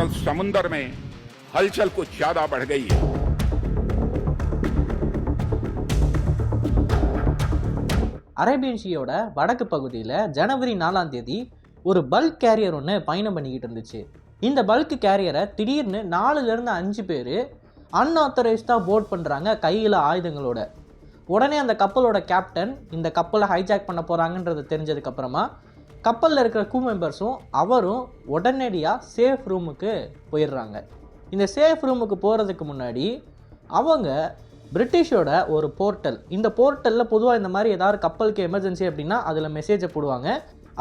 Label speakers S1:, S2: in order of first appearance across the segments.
S1: आजकल समुन्द्र में हलचल कुछ ज्यादा बढ़ गई है
S2: அரேபியன் ஷீயோட வடக்கு பகுதியில் ஜனவரி நாலாம் தேதி ஒரு பல்க் கேரியர் ஒன்று பயணம் பண்ணிக்கிட்டு இருந்துச்சு இந்த பல்க் கேரியரை திடீர்னு நாலுலேருந்து அஞ்சு பேர் அன்ஆத்தரைஸ்டாக போட் பண்ணுறாங்க கையில் ஆயுதங்களோட உடனே அந்த கப்பலோட கேப்டன் இந்த கப்பலை ஹைஜாக் பண்ண போகிறாங்கன்றது தெரிஞ்சதுக்கப்புறமா கப்பலில் இருக்கிற crew மெம்பர்ஸும் அவரும் உடனடியாக சேஃப் ரூமுக்கு போயிடுறாங்க. இந்த சேஃப் ரூமுக்கு போகிறதுக்கு முன்னாடி அவங்க பிரிட்டிஷோட ஒரு போர்ட்டல் இந்த போர்ட்டலில் பொதுவாக இந்த மாதிரி ஏதாவது கப்பலுக்கு எமர்ஜென்சி அப்படின்னா அதில் மெசேஜை போடுவாங்க.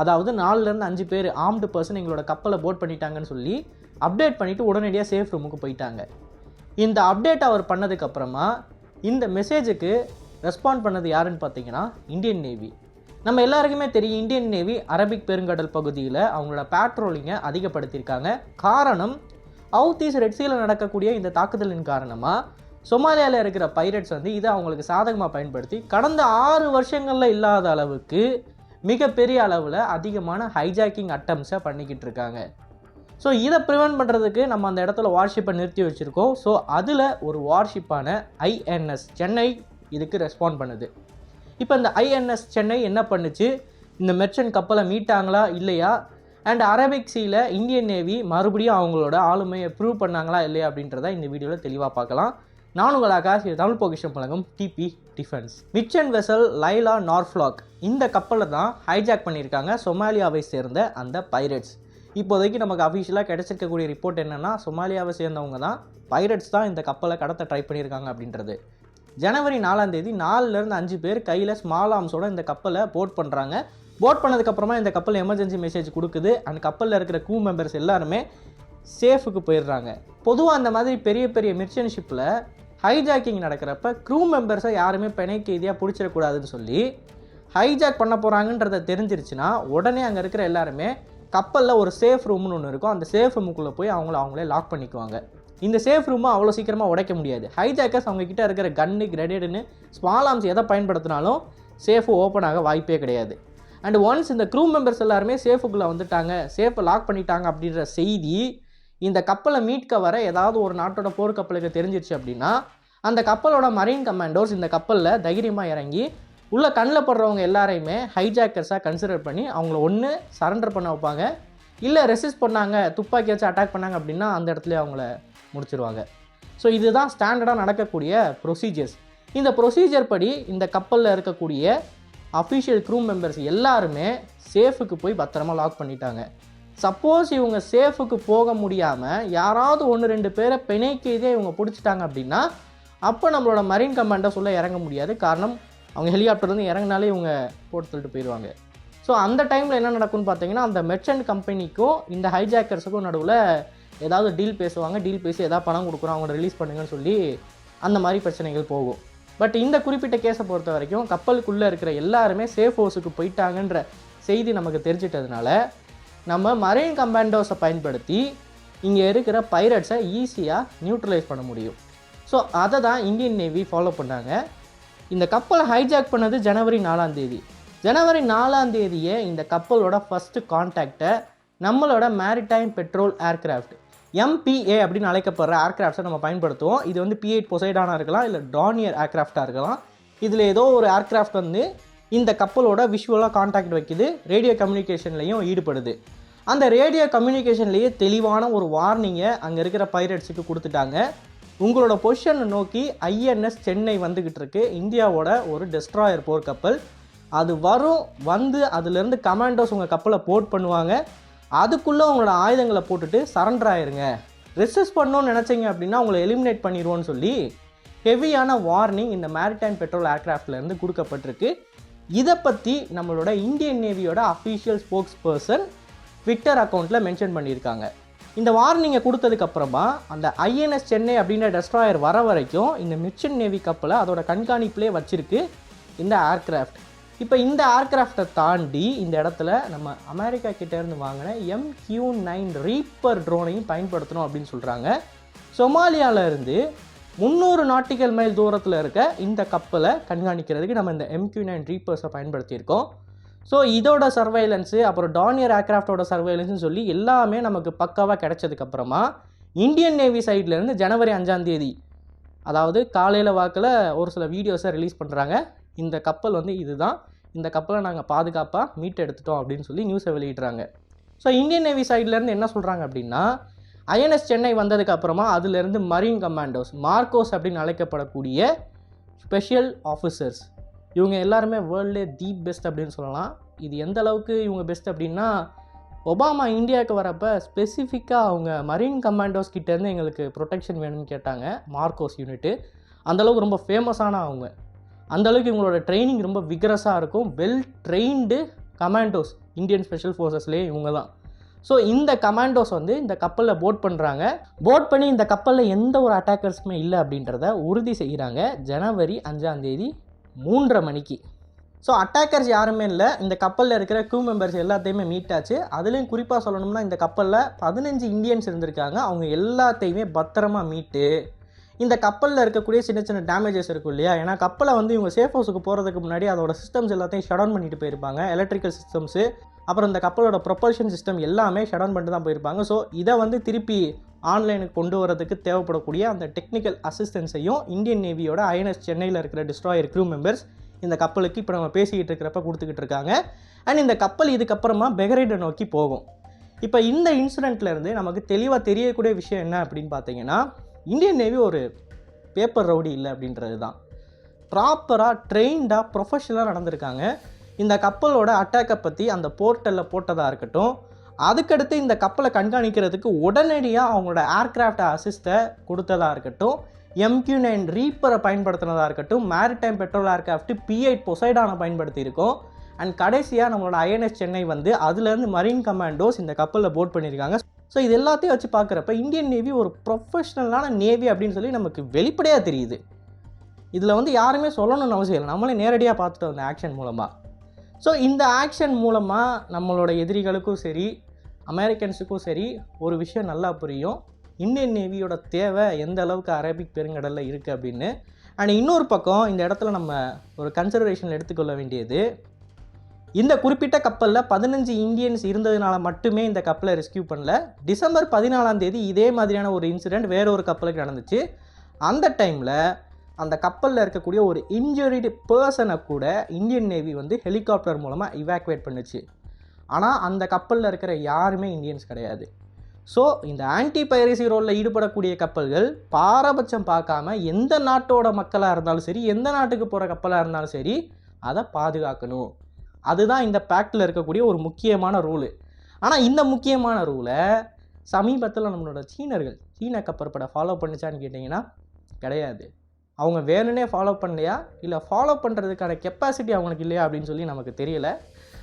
S2: அதாவது நாலுலேருந்து அஞ்சு பேர் ஆம்டு பர்சன் எங்களோட கப்பலை போட் பண்ணிட்டாங்கன்னு சொல்லி அப்டேட் பண்ணிவிட்டு உடனடியாக சேஃப் ரூமுக்கு போயிட்டாங்க. இந்த அப்டேட் அவர் பண்ணதுக்கப்புறமா இந்த மெசேஜுக்கு ரெஸ்பாண்ட் பண்ணது யாருன்னு பார்த்தீங்கன்னா இந்தியன் நேவி நம்ம எல்லாருக்குமே தெரியும் இந்தியன் நேவி அரபிக் பெருங்கடல் பகுதியில் அவங்களோட பேட்ரோலிங்கை அதிகப்படுத்தியிருக்காங்க. காரணம் அவுத் ஈஸ்ட் ரெட்சியில் நடக்கக்கூடிய இந்த தாக்குதலின் காரணமாக சொமாலியாவில் இருக்கிற பைரட்ஸ் வந்து இதை அவங்களுக்கு சாதகமாக பயன்படுத்தி கடந்த ஆறு வருஷங்களில் இல்லாத அளவுக்கு மிகப்பெரிய அளவில் அதிகமான ஹைஜாக்கிங் அட்டம்ஸை பண்ணிக்கிட்டு இருக்காங்க ஸோ இதை ப்ரிவென்ட் பண்ணுறதுக்கு நம்ம அந்த இடத்துல வார்ஷிப்பை நிறுத்தி வச்சுருக்கோம். ஸோ அதில் ஒரு வார்ஷிப்பான ஐஎன்எஸ் சென்னை இதுக்கு ரெஸ்பாண்ட் பண்ணுது. இப்போ இந்த ஐஎன்எஸ் சென்னை என்ன பண்ணுச்சு? இந்த மெர்ச்சன்ட் கப்பலை மீட்டாங்களா? இல்லையா? அண்ட் அரபிக் சீல இந்தியன் நேவி மறுபடியும் அவங்களோட ஆளுமையை ப்ரூவ் பண்ணாங்களா? இல்லையா? அப்படின்றத இந்த வீடியோவில் தெளிவாக பார்க்கலாம். நான் உங்கள் ஆகாஷ் இது தமிழ் பொக்கிஷம் பழங்கும் DP defence mission vessel Lila Norfolk இந்த கப்பலை தான் ஹைஜாக் பண்ணியிருக்காங்க சொமாலியாவை சேர்ந்த அந்த பைரட்ஸ் இப்போதைக்கு நமக்கு அஃபிஷியலாக கிடைச்சிருக்கக்கூடிய ரிப்போர்ட் என்னென்னா சொமாலியாவை சேர்ந்தவங்க தான் பைரட்ஸ் தான் இந்த கப்பலை கடத்த ட்ரை பண்ணியிருக்காங்க அப்படின்றது. ஜனவரி நாலாம் தேதி நாலுலேருந்து அஞ்சு பேர் கையில் ஸ்மால் ஆர்ம்ஸோட இந்த கப்பலை போட் பண்ணுறாங்க போட் பண்ணதுக்கப்புறமா இந்த கப்பல் எமர்ஜென்சி மெசேஜ் கொடுக்குது. அந்த கப்பலில் இருக்கிற கூ மெம்பர்ஸ் எல்லாருமே சேஃபுக்கு போயிடுறாங்க. பொதுவாக அந்த மாதிரி பெரிய பெரிய மிர்ச்சன் ஷிப்பில் ஹைஜாக்கிங் நடக்கிறப்ப க்ரூ மெம்பர்ஸை யாருமே பிணை கைதியாக பிடிச்சிடக்கூடாதுன்னு சொல்லி ஹைஜாக் பண்ண போகிறாங்கன்றத தெரிஞ்சிருச்சுன்னா உடனே அங்கே இருக்கிற எல்லாருமே கப்பலில் ஒரு சேஃப் ரூம்னு ஒன்று இருக்கும். அந்த சேஃப் ரூமுக்குள்ளே போய் அவங்கள அவங்களே லாக் பண்ணிக்குவாங்க. இந்த சேஃப் ரூமை அவ்வளோ சீக்கிரமாக உடைக்க முடியாது. ஹைஜாக்கர்ஸ் அவங்கக்கிட்ட இருக்கிற கன்னு கிரெனேடுன்னு ஸ்மால் ஆர்ம்ஸ் எதை பயன்படுத்தினாலும் சேஃபு ஓப்பன் ஆக வாய்ப்பே கிடையாது. அண்ட் ஒன்ஸ் இந்த க்ரூ மெம்பர்ஸ் எல்லாருமே சேஃபுக்குள்ளே வந்துட்டாங்க சேஃபை லாக் பண்ணிட்டாங்க அப்படின்ற செய்தி இந்த கப்பலை மீட்க வர ஏதாவது ஒரு நாட்டோட போர்க்கப்பலுக்கு தெரிஞ்சிருச்சு அப்படின்னா அந்த கப்பலோட மரீன் கமாண்டோஸ் இந்த கப்பலில் தைரியமாக இறங்கி உள்ளே கண்ணில் படுறவங்க எல்லாரையுமே ஹைஜாக்கர்ஸாக கன்சிடர் பண்ணி அவங்கள ஒன்று சரண்டர் பண்ண வைப்பாங்க. இல்லை ரெசிஸ்ட் பண்ணாங்க துப்பாக்கி வச்சு அட்டாக் பண்ணாங்க அப்படின்னா அந்த இடத்துல அவங்கள முடிச்சிருவாங்க. ஸோ இதுதான் ஸ்டாண்டர்டாக நடக்கக்கூடிய ப்ரொசீஜர்ஸ் இந்த ப்ரொசீஜர் படி இந்த கப்பலில் இருக்கக்கூடிய அஃபிஷியல் க்ரூ மெம்பர்ஸ் எல்லாருமே சேஃபுக்கு போய் பத்திரமா லாக் பண்ணிட்டாங்க. சப்போஸ் இவங்க சேஃபுக்கு போக முடியாமல் யாராவது ஒன்று ரெண்டு பேரை பிணை இதே இவங்க பிடிச்சிட்டாங்க அப்படின்னா அப்போ நம்மளோட மரீன் கமாண்டர்ஸ் சொல்ல இறங்க முடியாது. காரணம் அவங்க ஹெலிகாப்டர்லேருந்து இறங்கினாலே இவங்க போட்டு போயிடுவாங்க. ஸோ அந்த டைமில் என்ன நடக்கும்னு பார்த்தீங்கன்னா அந்த மெர்ச்சன்ட் கம்பெனிக்கும் இந்த ஹைஜாக்கர்ஸுக்கும் நடுவில் ஏதாவது டீல் பேசுவாங்க டீல் பேசி எதாவது பணம் கொடுக்குறோம் அவங்கள ரிலீஸ் பண்ணுங்கன்னு சொல்லி அந்த மாதிரி பிரச்சனைகள் போகும். பட் இந்த குறிப்பிட்ட கேஸை பொறுத்த வரைக்கும் கப்பலுக்குள்ளே இருக்கிற எல்லாருமே சேஃப் ஹவுஸுக்கு போயிட்டாங்கன்ற செய்தி நமக்கு தெரிஞ்சிட்டதுனால நம்ம மரைன் கமாண்டோஸை பயன்படுத்தி இங்கே இருக்கிற பைரட்ஸை ஈஸியாக நியூட்ரலைஸ் பண்ண முடியும். ஸோ அதை தான் இந்தியன் நேவி ஃபாலோ பண்ணாங்க. இந்த கப்பலை ஹைஜாக் பண்ணது ஜனவரி நாலாம் தேதி. ஜனவரி நாலாம் தேதியே இந்த கப்பலோட ஃபஸ்ட்டு கான்டாக்டை நம்மளோட மேரிடைம் பெட்ரோல் ஏர்க்ராஃப்ட் எம்பிஏ அப்படின்னு அழைக்கப்படுற ஏர்க்ராஃப்ட்ஸை நம்ம பயன்படுத்துவோம். இது வந்து பி எயிட் பொசைடானாக இருக்கலாம் இல்லை டானியர் ஏர்க்ராஃப்டாக இருக்கலாம். இதில் ஏதோ ஒரு ஏர்க்ராஃப்ட் வந்து இந்த கப்பலோட விஷுவலாக காண்டாக்ட் வைக்குது ரேடியோ கம்யூனிகேஷன்லேயும் ஈடுபடுது. அந்த ரேடியோ கம்யூனிகேஷன்லேயே தெளிவான ஒரு வார்னிங்கை அங்கே இருக்கிற பைரட்ஸுக்கு கொடுத்துட்டாங்க. உங்களோட பொசிஷனை நோக்கி ஐஎன்எஸ் சென்னை வந்துக்கிட்டு இருக்கு. இந்தியாவோட ஒரு டெஸ்ட்ராயர் போர்க்கப்பல். அது வரும் வந்து அதுலேருந்து கமாண்டோஸ் உங்கள் கப்பலை போர்ட் பண்ணுவாங்க. அதுக்குள்ளே உங்களோட ஆயுதங்களை போட்டுட்டு சரண்டர் ஆயிருங்க. ரெசிஸ்ட் பண்ணணும்னு நினச்சிங்க அப்படின்னா உங்களை எலிமினேட் பண்ணிடுவோன்னு சொல்லி ஹெவியான வார்னிங் இந்த மேரிடைம் பெட்ரோல் ஏர்க்ராஃப்ட்லேருந்து கொடுக்கப்பட்டிருக்கு. இதை பற்றி நம்மளோட இந்தியன் நேவியோட அஃபீஷியல் ஸ்போக்ஸ் பர்சன் ட்விட்டர் அக்கௌண்ட்டில் மென்ஷன் பண்ணியிருக்காங்க. இந்த வார்னிங்கை கொடுத்ததுக்கப்புறமா அந்த ஐஎன்எஸ் சென்னை அப்படின்ற டெஸ்ட்ராயர் வர வரைக்கும் இந்த மிச்சன் நேவி கப்பலை அதோட கண்காணிப்பிலே வச்சிருக்கு இந்த ஏர்க்ராஃப்ட் இப்போ இந்த ஏர்க்ராஃப்டை தாண்டி இந்த இடத்துல நம்ம அமெரிக்கா கிட்டேருந்து வாங்கின எம் கியூ நைன் ரீப்பர் ட்ரோனையும் பயன்படுத்தணும் அப்படின்னு சொல்கிறாங்க சொமாலியால இருந்து முந்நூறு நாட்டிக்கல் மைல் தூரத்தில் இருக்க இந்த கப்பலை கண்காணிக்கிறதுக்கு நம்ம இந்த எம்கியூ நைன் ரீப்பர்ஸை பயன்படுத்தியிருக்கோம். ஸோ இதோட சர்வைலன்ஸு அப்புறம் டானியர் ஏர்க்ராஃப்டோட சர்வைலன்ஸ்னு சொல்லி எல்லாமே நமக்கு பக்காவாக கிடைச்சதுக்கப்புறமா இந்தியன் நேவி சைட்லேருந்து ஜனவரி அஞ்சாம் தேதி அதாவது காலையில் வாக்கில் ஒரு சில வீடியோஸை ரிலீஸ் பண்ணுறாங்க இந்த கப்பல் வந்து இதுதான். இந்த கப்பலை நாங்கள் பாதுகாப்பாக மீட் எடுத்துட்டோம் அப்படின்னு சொல்லி நியூஸை வெளியிடுறாங்க. ஸோ இந்தியன் நேவி சைட்லேருந்து என்ன சொல்கிறாங்க அப்படின்னா ஐஎன்எஸ் சென்னை வந்ததுக்கு அப்புறமா அதுலேருந்து மரீன் கமாண்டோஸ் மார்க்கோஸ் அப்படின்னு அழைக்கப்படக்கூடிய ஸ்பெஷல் ஆஃபீஸர்ஸ் இவங்க எல்லாருமே வேர்ல்டே தி பெஸ்ட் அப்படின்னு சொல்லலாம். இது எந்த அளவுக்கு இவங்க பெஸ்ட் அப்படின்னா ஒபாமா இந்தியாவுக்கு வரப்போ ஸ்பெசிஃபிக்காக அவங்க மரீன் கமாண்டோஸ் கிட்டேருந்து எங்களுக்கு ப்ரொடெக்ஷன் வேணும்னு கேட்டாங்க மார்க்கோஸ் யூனிட்டு அந்தளவுக்கு ரொம்ப ஃபேமஸான அவங்க. அந்தளவுக்கு இவங்களோட ட்ரைனிங் ரொம்ப விக்ரஸாக இருக்கும். Well trained commandos Indian special ஃபோர்ஸஸ்லேயே இவங்க தான் ஸோ இந்த கமாண்டோஸ் வந்து இந்த கப்பலில் போட் பண்ணுறாங்க போட் பண்ணி இந்த கப்பலில் எந்த ஒரு அட்டாக்கர்ஸுமே இல்லை அப்படின்றத உறுதி செய்கிறாங்க ஜனவரி அஞ்சாம் தேதி மூன்றரை மணிக்கு. ஸோ அட்டாக்கர்ஸ் யாருமே இல்லை. இந்த கப்பலில் இருக்கிற க்ரூ மெம்பர்ஸ் எல்லாத்தையுமே மீட் ஆச்சு அதுலேயும் குறிப்பாக சொல்லணும்னா இந்த கப்பலில் பதினஞ்சு இந்தியன்ஸ் இருந்திருக்காங்க. அவங்க எல்லாத்தையுமே பத்திரமா மீட்டு இந்த கப்பலில் இருக்கக்கூடிய சின்ன சின்ன டேமேஜஸ் இருக்கும் இல்லையா? ஏன்னா கப்பலை வந்து இவங்க சேஃப் ஹவுஸுக்கு போகிறதுக்கு முன்னாடி அதோட சிஸ்டம்ஸ் எல்லாத்தையும் ஷட் டவுன் பண்ணிட்டு போயிருப்பாங்க. எலக்ட்ரிக்கல் சிஸ்டம்ஸு அப்புறம் இந்த கப்பலோட ப்ரொப்பல்ஷன் சிஸ்டம் எல்லாமே ஷட் டவுன் பண்ணிட்டு தான் போயிருப்பாங்க. ஸோ இதை வந்து திருப்பி ஆன்லைனுக்கு கொண்டு வரதுக்கு தேவைப்படக்கூடிய அந்த டெக்னிக்கல் அசிஸ்டன்ஸையும் இந்தியன் நேவியோட ஐஎன்எஸ் சென்னையில் இருக்கிற டிஸ்ட்ராயர் க்ரூ மெம்பர்ஸ் இந்த கப்பலுக்கு இப்போ நம்ம பேசிக்கிட்டு இருக்கிறப்ப கொடுத்துக்கிட்டு இருக்காங்க. அண்ட் இந்த கப்பல் இதுக்கப்புறமா பெகரைடை நோக்கி போகும். இப்போ இந்த இன்சிடெண்ட்லேருந்து நமக்கு தெளிவாக தெரியக்கூடிய விஷயம் என்ன அப்படின்னு பார்த்தீங்கன்னா இந்தியன் நேவி ஒரு பேப்பர் ரவுடி இல்லை அப்படின்றது தான். ப்ராப்பராக ட்ரெயின்டாக ப்ரொஃபஷனலாக நடந்திருக்காங்க. இந்த கப்பலோட அட்டாக்கை பற்றி அந்த போர்ட்டலில் போட்டதாக இருக்கட்டும் அதுக்கடுத்து இந்த கப்பலை கண்காணிக்கிறதுக்கு உடனடியாக அவங்களோட ஏர்கிராஃப்ட் அசிஸ்ட்டை கொடுத்ததாக இருக்கட்டும் எம்கியூ நைன் ரீப்பரை பயன்படுத்தினதாக இருக்கட்டும் maritime patrol aircraft P eight பொசைடானை பயன்படுத்தியிருக்கோம். அண்ட் கடைசியாக நம்மளோட ஐஎன்எஸ் சென்னை வந்து அதுலேருந்து மரீன் கமாண்டோஸ் இந்த கப்பலில் போட் பண்ணியிருக்காங்க. ஸோ இது எல்லாத்தையும் வச்சு பார்க்குறப்ப இந்தியன் நேவி ஒரு ப்ரொஃபஷ்னலான நேவி அப்படின்னு சொல்லி நமக்கு வெளிப்படையாக தெரியுது. இதில் வந்து யாருமே சொல்லணும்னு அவசியம் இல்லை. நம்மளே நேரடியாக பார்த்துட்டோம் அந்த ஆக்ஷன் மூலமாக ஸோ இந்த ஆக்ஷன் மூலமாக நம்மளோட எதிரிகளுக்கும் சரி அமெரிக்கன்ஸுக்கும் சரி ஒரு விஷயம் நல்லா புரியும். இந்தியன் நேவியோட தேவை எந்த அளவுக்கு அரபிக் பெருங்கடலில் இருக்குது அப்படின்னு. அண்ட் இன்னொரு பக்கம் இந்த இடத்துல நம்ம ஒரு கன்சிடரேஷன் எடுத்துக்கொள்ள வேண்டியது இந்த குறிப்பிட்ட கப்பலில் பதினஞ்சு இந்தியன்ஸ் இருந்ததுனால மட்டுமே இந்த கப்பலை ரெஸ்கியூ பண்ணல. டிசம்பர் பதினாலாம் தேதி இதே மாதிரியான ஒரு இன்சிடெண்ட் வேற ஒரு கப்பலுக்கு நடந்துச்சு. அந்த டைமில் அந்த கப்பலில் இருக்கக்கூடிய ஒரு இன்ஜுரிடு பர்சனை கூட இந்தியன் நேவி வந்து ஹெலிகாப்டர் மூலமாக இவாக்குவேட் பண்ணுச்சு. ஆனால் அந்த கப்பலில் இருக்கிற யாருமே இந்தியன்ஸ் கிடையாது. ஸோ இந்த ஆன்டி பைரசி ரோலில் ஈடுபடக்கூடிய கப்பல்கள் பாரபட்சம் பார்க்காம எந்த நாட்டோட மக்களாக இருந்தாலும் சரி எந்த நாட்டுக்கு போகிற கப்பலாக இருந்தாலும் சரி அதை பாதுகாக்கணும். அதுதான் இந்த பேக்டில் இருக்கக்கூடிய ஒரு முக்கியமான ரூலு ஆனால் இந்த முக்கியமான ரூலை சமீபத்தில் நம்மளோட சீனர்கள் சீன கப்பற்படை ஃபாலோ பண்ணுச்சான்னு கேட்டிங்கன்னா கிடையாது. அவங்க வேணும்னே ஃபாலோ பண்ணலையா? இல்லை ஃபாலோ பண்ணுறதுக்கான கெப்பாசிட்டி அவங்களுக்கு இல்லையா அப்படின்னு சொல்லி நமக்கு தெரியல.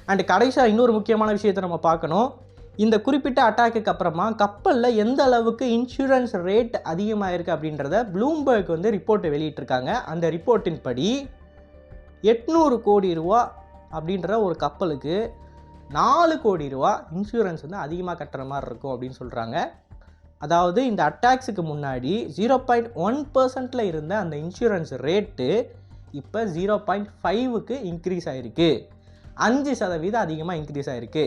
S2: அண்ட் கடைசியாக இன்னொரு முக்கியமான விஷயத்தை நம்ம பார்க்கணும். இந்த குறிப்பிட்ட அட்டாக்குக்கு அப்புறமா கப்பலில் எந்த அளவுக்கு இன்சூரன்ஸ் ரேட் அதிகமாக இருக்குது அப்படின்றத ப்ளூம்பர்க் வந்து ரிப்போர்ட்டை வெளியிட்டிருக்காங்க. அந்த ரிப்போர்ட்டின் படி எட்நூறு கோடி ரூபா அப்படின்ற ஒரு கப்பலுக்கு நாலு கோடி ரூபா இன்சூரன்ஸ் வந்து அதிகமாக கட்டுற மாதிரி இருக்கும் அப்படின்னு சொல்கிறாங்க அதாவது இந்த அட்டாக்ஸுக்கு முன்னாடி ஜீரோ பாயிண்ட் ஒன் பர்சன்ட்டில் இருந்த அந்த இன்சூரன்ஸ் ரேட்டு இப்போ ஜீரோ பாயிண்ட் ஃபைவுக்கு இன்க்ரீஸ் ஆகிருக்கு அஞ்சு சதவீதம் அதிகமாக இன்க்ரீஸ் ஆகிருக்கு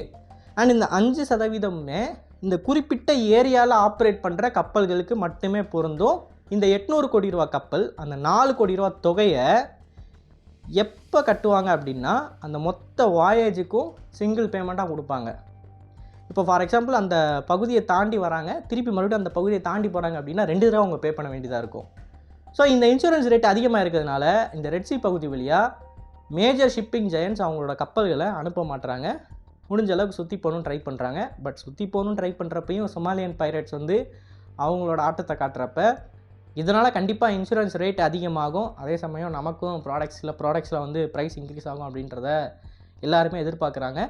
S2: அண்ட் இந்த அஞ்சு சதவீதமுமே இந்த குறிப்பிட்ட ஏரியாவில் ஆப்ரேட் பண்ணுற கப்பல்களுக்கு மட்டுமே பொருந்தும். இந்த எட்நூறு கோடி ரூபா கப்பல் அந்த நாலு கோடி ரூபா தொகையை எப்போ கட்டுவாங்க அப்படின்னா அந்த மொத்த வாயேஜுக்கும் சிங்கிள் பேமெண்ட்டாக கொடுப்பாங்க. இப்போ ஃபார் எக்ஸாம்பிள் அந்த பகுதியை தாண்டி வராங்க திருப்பி மறுபடியும் அந்த பகுதியை தாண்டி போகிறாங்க அப்படின்னா ரெண்டு தடவை அவங்க பே பண்ண வேண்டியதாக இருக்கும். ஸோ இந்த இன்சூரன்ஸ் ரேட் அதிகமாக இருக்கிறதுனால இந்த ரெட்சி பகுதி வழியாக மேஜர் ஷிப்பிங் ஜெயன்ஸ் அவங்களோட கப்பல்களை அனுப்ப மாட்டுறாங்க முடிஞ்ச அளவுக்கு சுற்றி போகணும்னு ட்ரை பண்ணுறாங்க பட் சுற்றி போகணும்னு ட்ரை பண்ணுறப்பையும் சொமாலியன் பைரட்ஸ் வந்து அவங்களோட ஆட்டத்தை காட்டுறப்ப இதனால் கண்டிப்பாக இன்சூரன்ஸ் ரேட் அதிகமாகும். அதே சமயம் நமக்கும் ப்ராடக்ட்ஸில் ப்ராடக்ட்ஸில் வந்து ப்ரைஸ் இன்க்ரீஸ் ஆகும் அப்படின்றத எல்லாருமே எதிர்பார்க்குறாங்க.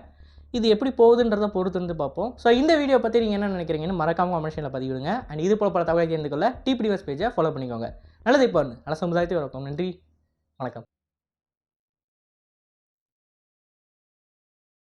S2: இது எப்படி போகுதுன்றத பொறுத்து வந்து பார்ப்போம். ஸோ இந்த வீடியோ பற்றி நீங்கள் என்ன நினைக்கிறீங்கன்னு மறக்காமல் கமெண்ட்ஷனில் பதிவிடுங்க. அண்ட் இது போல் பல தகவலை தெரிந்து கொள்ள டிபிடிஎஸ் பேஜை ஃபாலோ பண்ணிக்கோங்க. நல்லது இப்போ நல்ல சமுதாயத்தை வரப்போம் நன்றி. வணக்கம்.